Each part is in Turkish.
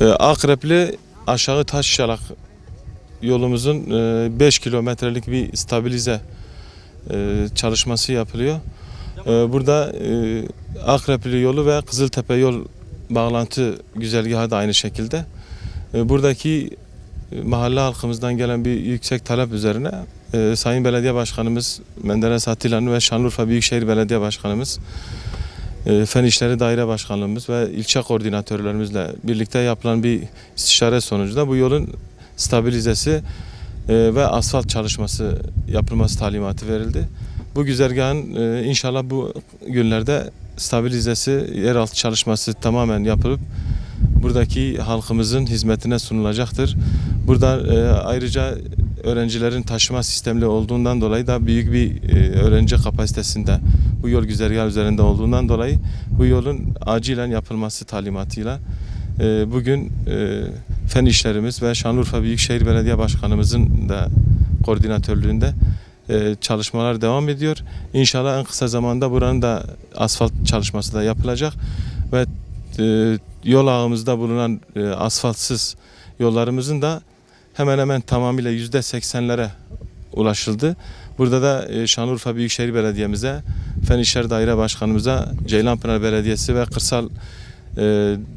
Ee, Akrepli aşağı taş yalak yolumuzun e, 5 kilometrelik bir stabilize e, çalışması yapılıyor. E, burada Akrepli yolu ve Kızıltepe yol bağlantı güzergahı da aynı şekilde. Ee, Buradaki e, mahalle halkımızdan gelen bir yüksek talep üzerine e, Sayın Belediye Başkanımız Menderes Atilla'nın ve Şanlıurfa Büyükşehir Belediye Başkanımız e, Fen İşleri Daire Başkanlığımız ve ilçe koordinatörlerimizle birlikte yapılan bir istişare sonucunda bu yolun stabilizesi e, ve asfalt çalışması yapılması talimatı verildi. Bu güzergahın e, inşallah bu günlerde stabilizesi, yeraltı çalışması tamamen yapılıp buradaki halkımızın hizmetine sunulacaktır. Burada e, ayrıca öğrencilerin taşıma sistemli olduğundan dolayı da büyük bir e, öğrenci kapasitesinde bu yol güzergahı üzerinde olduğundan dolayı bu yolun acilen yapılması talimatıyla e, bugün e, fen işlerimiz ve Şanlıurfa Büyükşehir Belediye Başkanımızın da koordinatörlüğünde e, çalışmalar devam ediyor. İnşallah en kısa zamanda buranın da asfalt çalışması da yapılacak ve e, yol ağımızda bulunan e, asfaltsız yollarımızın da hemen hemen tamamıyla yüzde seksenlere ulaşıldı. Burada da e, Şanlıurfa Büyükşehir Belediye'mize, Fen İşler Daire Başkanımıza, Ceylanpınar Belediyesi ve Kırsal e,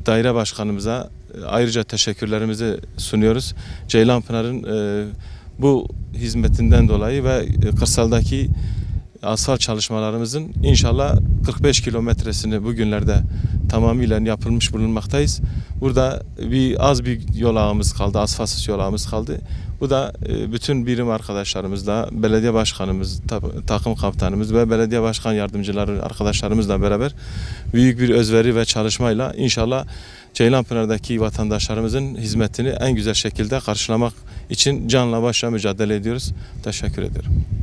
Daire Başkanımıza ayrıca teşekkürlerimizi sunuyoruz. Ceylanpınar'ın bu hizmetinden dolayı ve kırsaldaki asfalt çalışmalarımızın inşallah 45 kilometresini bugünlerde tamamıyla yapılmış bulunmaktayız. Burada bir az bir yol ağımız kaldı, asfaltsız yol ağımız kaldı. Bu da e, bütün birim arkadaşlarımızla, belediye başkanımız, ta- takım kaptanımız ve belediye başkan yardımcıları arkadaşlarımızla beraber büyük bir özveri ve çalışmayla inşallah Ceylanpınar'daki vatandaşlarımızın hizmetini en güzel şekilde karşılamak için canla başla mücadele ediyoruz. Teşekkür ederim.